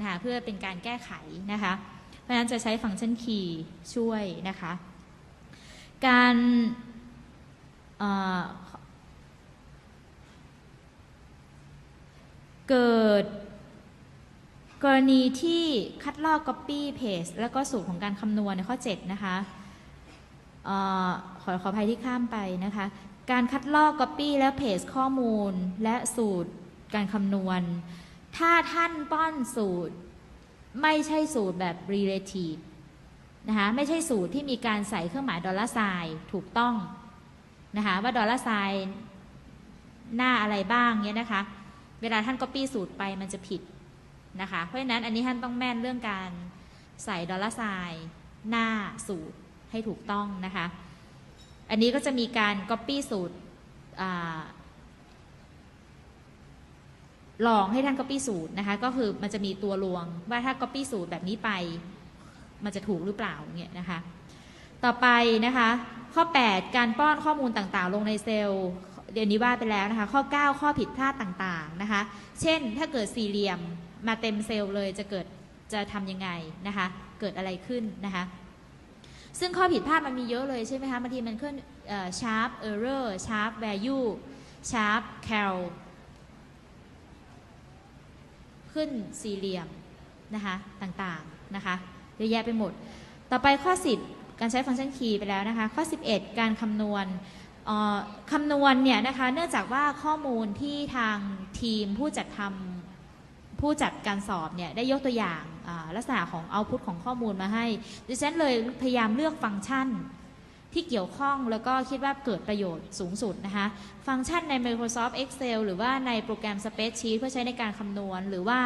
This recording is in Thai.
นะคะเพื่อเป็นการแก้ไขนะคะ เพราะฉะนั้นจะใช้ฟังก์ชันคีย์ช่วยนะคะ การเเกิดกรณีที่คัดลอก Copy Paste แล้วก็สูตรของการคำนวณในข้อ 7 นะคะออขอขออภัยที่ข้ามไปนะคะ การคัดลอก Copy และ Paste ข้อมูลและสูตรการคำนวณ ถ้าท่านป้อนสูตร ไม่ใช่สูตรแบบ relative นะคะไม่ใช่สูตรที่มีการใส่เครื่องหมายดอลลาร์ไซน์ถูกต้องนะคะว่าดอลลาร์ไซน์หน้าอะไรบ้างเนี้ยนะคะ เวลาท่าน copy สูตรไปมันจะผิดนะคะเพราะฉะนั้นอันนี้ท่านต้องแม่นเรื่องการใส่ดอลลาร์ไซน์หน้าสูตรให้ถูกต้องนะคะ อันนี้ก็จะมีการ copy สูตร ลองให้ท่าน copy สูตรนะคะ ก็คือมันจะมีตัวลวงว่าถ้า copy สูตรแบบนี้ไป มันจะถูกหรือเปล่าเนี่ยนะคะ ต่อไปนะคะ ข้อ 8 การป้อนข้อมูลต่างๆ ลงในเซลล์เดี๋ยวนี้ว่าไปแล้วนะคะ ข้อ 9 ข้อผิดพลาดต่างๆนะคะ เช่นถ้าเกิดสี่เหลี่ยมมาเต็มเซลล์เลยจะเกิดจะทำยังไงนะคะ เกิดอะไรขึ้นนะคะ ซึ่งข้อผิดพลาดมันมีเยอะเลยใช่ไหมคะบางทีมันขึ้นเอ่อ sharp error sharp value sharp cal ขึ้นสี่เหลี่ยมนะคะต่างๆนะคะเยอะแยะไปหมด ต่อไปข้อ 10 การใช้ฟังก์ชันคีย์ไปแล้วนะคะ ข้อ 11 การคำนวณอ่อคำนวณเนี่ยนะคะเนื่องจากว่าข้อมูลที่ทางทีมผู้จัดทำผู้จัดการสอบเนี่ยได้ยกตัวอย่างลักษณะของเอาพุตของข้อมูลมาให้ดิฉันเลยพยายามเลือกฟังก์ชัน ที่เกี่ยวข้องแล้วก็คิดว่าเกิดประโยชน์สูงสุดนะคะ ฟังก์ชันใน Microsoft Excel หรือว่าในโปรแกรม Spreadsheet เพื่อใช้ในการคำนวณหรือว่า